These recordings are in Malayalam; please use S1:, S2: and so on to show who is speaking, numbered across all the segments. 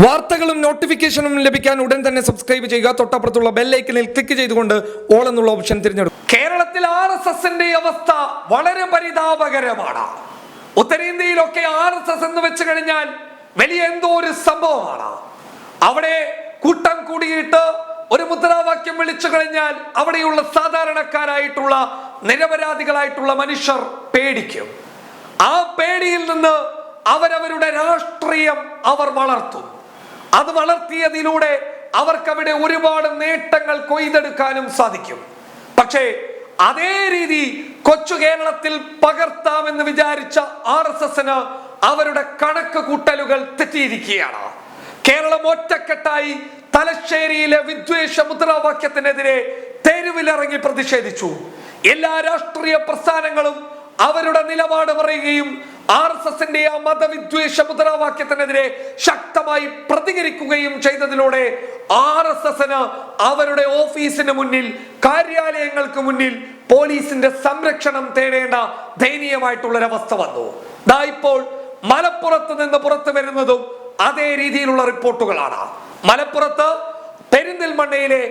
S1: വാർത്തകളും നോട്ടിഫിക്കേഷനും ലഭിക്കാൻ ഉടൻ തന്നെ സബ്സ്ക്രൈബ് ചെയ്യുക. തൊട്ടപ്പുറത്തുള്ള ബെല്ലൈക്കനിൽ ക്ലിക്ക് ചെയ്തുകൊണ്ട് ഓൾ എന്നുള്ള ഓപ്ഷൻ തിരഞ്ഞെടുക്കും കേരളത്തിൽ ആർ എസ് എസിന്റെ അവസ്ഥ വളരെ പരിതാപകരമാണ്. ഉത്തരേന്ത്യയിലൊക്കെ ആർ എസ് എസ് എന്ന് വെച്ച് കഴിഞ്ഞാൽ വലിയ എന്തോ ഒരു സംഭവമാണ്. അവിടെ കൂട്ടം കൂടിയിട്ട് ഒരു മുദ്രാവാക്യം വിളിച്ചു കഴിഞ്ഞാൽ അവിടെയുള്ള സാധാരണക്കാരായിട്ടുള്ള നിരപരാധികളായിട്ടുള്ള മനുഷ്യർ പേടിക്കും. ആ പേടിയിൽ നിന്ന് അവരവരുടെ രാഷ്ട്രീയം അവർ വളർത്തും. അത് വളർത്തിയതിലൂടെ അവർക്കവിടെ ഒരുപാട് നേട്ടങ്ങൾ കൊയ്തെടുക്കാനും സാധിക്കും. പക്ഷേ അതേ രീതി കൊച്ചു കേരളത്തിൽ പകർത്താമെന്ന് വിചാരിച്ച ആർ എസ് എസിന് അവരുടെ കണക്ക് കൂട്ടലുകൾ തെറ്റിയിരിക്കുകയാണ്. കേരളം ഒറ്റക്കെട്ടായി തലശ്ശേരിയിലെ വിദ്വേഷ മുദ്രാവാക്യത്തിനെതിരെ തെരുവിലിറങ്ങി പ്രതിഷേധിച്ചു. എല്ലാ രാഷ്ട്രീയ പ്രസ്ഥാനങ്ങളും അവരുടെ നിലപാട് പറയുകയും ആർ എസ് എസിന്റെ ആ മതവിദ്വേഷ മുദ്രാവാക്യത്തിനെതിരെ ശക്തമായി പ്രതികരിക്കുകയും ചെയ്തതിലൂടെ ആർ എസ് എസിന് അവരുടെ ഓഫീസിന് മുന്നിൽ കാര്യാലയങ്ങൾക്ക് മുന്നിൽ പോലീസിന്റെ സംരക്ഷണം തേടേണ്ട ദയനീയമായിട്ടുള്ളൊരവസ്ഥ വന്നു. ദാ ഇപ്പോൾ മലപ്പുറത്ത് നിന്ന് പുറത്തു വരുന്നതും അതേ രീതിയിലുള്ള റിപ്പോർട്ടുകളാണ്. മലപ്പുറത്ത് പെരിന്തൽമണ്ണയിലെ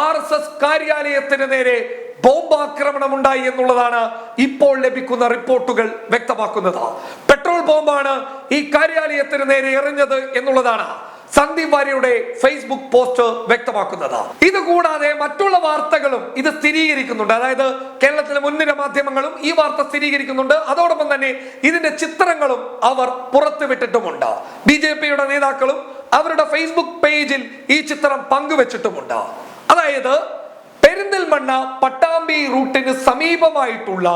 S1: ആർ എസ് എസ് കാര്യാലയത്തിന് നേരെ ബോംബാക്രമണം ഉണ്ടായി എന്നുള്ളതാണ് ഇപ്പോൾ ലഭിക്കുന്ന റിപ്പോർട്ടുകൾ വ്യക്തമാക്കുന്നത്. പെട്രോൾ ബോംബാണ് ഈ കാര്യാലയത്തിന് നേരെ എറിഞ്ഞത് എന്നുള്ളതാണ് സന്ദീപ് വാര്യയുടെ ഫേസ്ബുക്ക് പോസ്റ്റ് വ്യക്തമാക്കുന്നത്. ഇത് കൂടാതെ മറ്റുള്ള വാർത്തകളും ഇത് സ്ഥിരീകരിക്കുന്നുണ്ട്. അതായത് കേരളത്തിലെ മുൻനിര മാധ്യമങ്ങളും ഈ വാർത്ത സ്ഥിരീകരിക്കുന്നുണ്ട്. അതോടൊപ്പം തന്നെ ഇതിന്റെ ചിത്രങ്ങളും അവർ പുറത്തുവിട്ടിട്ടുമുണ്ട്. ബി ജെ പിയുടെ നേതാക്കളും അവരുടെ ഫേസ്ബുക്ക് പേജിൽ ഈ ചിത്രം പങ്കുവച്ചിട്ടുമുണ്ട്. അതായത് പെരിന്തൽമണ്ണ പട്ടാമ്പി റൂട്ടിന് സമീപമായിട്ടുള്ള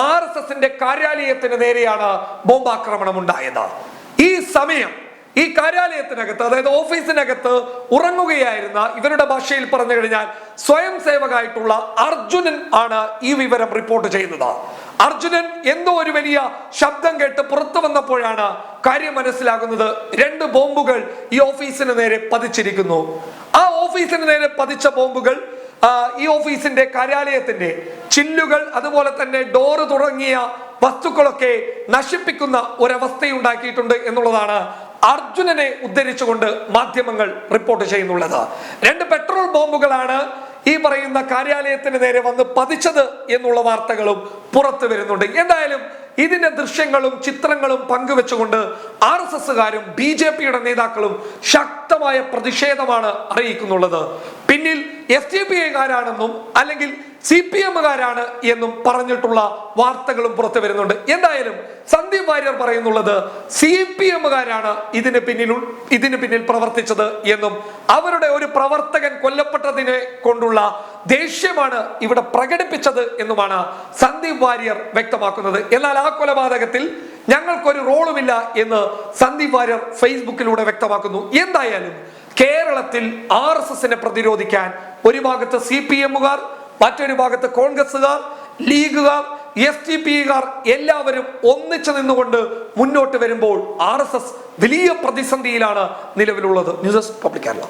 S1: ആർ എസ് എസിന്റെ കാര്യാലയത്തിന് നേരെയാണ് ബോംബാക്രമണം ഉണ്ടായത് ഈ സമയം ഈ കാര്യാലയത്തിനകത്ത് അതായത് ഓഫീസിനകത്ത് ഉറങ്ങുകയായിരുന്ന ഇവരുടെ ഭാഷയിൽ പറഞ്ഞു കഴിഞ്ഞാൽ സ്വയം സേവകായിട്ടുള്ള അർജുനൻ ആണ് ഈ വിവരം റിപ്പോർട്ട് ചെയ്യുന്നത്. അർജുനൻ എന്തോ ഒരു വലിയ ശബ്ദം കേട്ട് പുറത്തു വന്നപ്പോഴാണ് കാര്യം മനസ്സിലാകുന്നത്. രണ്ട് ബോംബുകൾ ഈ ഓഫീസിന് നേരെ പതിച്ചിരിക്കുന്നു. ആ ഓഫീസിന് നേരെ പതിച്ച ബോംബുകൾ ഈ ഓഫീസിന്റെ കാര്യാലയത്തിന്റെ ചില്ലുകൾ അതുപോലെ തന്നെ ഡോറ് തുടങ്ങിയ വസ്തുക്കളൊക്കെ നശിപ്പിക്കുന്ന ഒരവസ്ഥയുണ്ടാക്കിയിട്ടുണ്ട് എന്നുള്ളതാണ് അർജുനനെ ഉദ്ധരിച്ചുകൊണ്ട് മാധ്യമങ്ങൾ റിപ്പോർട്ട് ചെയ്യുന്നുള്ളത്. രണ്ട് പെട്രോൾ ബോംബുകളാണ് ഈ പറയുന്ന കാര്യാലയത്തിന് നേരെ വന്ന് പതിച്ചത് എന്നുള്ള വാർത്തകളും പുറത്തു വരുന്നുണ്ട്. എന്തായാലും ഇതിന്റെ ദൃശ്യങ്ങളും ചിത്രങ്ങളും പങ്കുവെച്ചുകൊണ്ട് ആർ എസ് എസുകാരും ബി ജെ പിയുടെ നേതാക്കളും ശക്തമായ പ്രതിഷേധമാണ് അറിയിക്കുന്നുള്ളത്. പിന്നിൽ എസ് ഡി പി ഐക്കാരാണെന്നും അല്ലെങ്കിൽ സി പി എമ്മുകാരാണ് എന്നും പറഞ്ഞിട്ടുള്ള വാർത്തകളും പുറത്തു വരുന്നുണ്ട്. എന്തായാലും സന്ദീപ് വാര്യർ പറയുന്നുള്ളത് സി പി എമ്മുകാരാണ് ഇതിന് പിന്നിൽ ഇതിന് പിന്നിൽ പ്രവർത്തിച്ചത് എന്നും അവരുടെ ഒരു പ്രവർത്തകൻ കൊല്ലപ്പെട്ടതിനെ കൊണ്ടുള്ള ദേഷ്യമാണ് ഇവിടെ പ്രകടിപ്പിച്ചത് എന്നുമാണ് സന്ദീപ് വാര്യർ വ്യക്തമാക്കുന്നത്. എന്നാൽ ആ കൊലപാതകത്തിൽ ഞങ്ങൾക്കൊരു റോളുമില്ല എന്ന് സന്ദീപ് വാര്യർ ഫേസ്ബുക്കിലൂടെ വ്യക്തമാക്കുന്നു. എന്തായാലും കേരളത്തിൽ ആർ എസ് എസിനെ പ്രതിരോധിക്കാൻ ഒരു ഭാഗത്ത് സി പി എമ്മുകാർ മറ്റൊരു ഭാഗത്ത് കോൺഗ്രസ്സുകാർ ലീഗുകാർ എസ് ടി പി കാർ എല്ലാവരും ഒന്നിച്ചു നിന്നുകൊണ്ട് മുന്നോട്ട് വരുമ്പോൾ ആർ എസ് എസ് വലിയ പ്രതിസന്ധിയിലാണ് നിലവിലുള്ളത്. News public Kerala.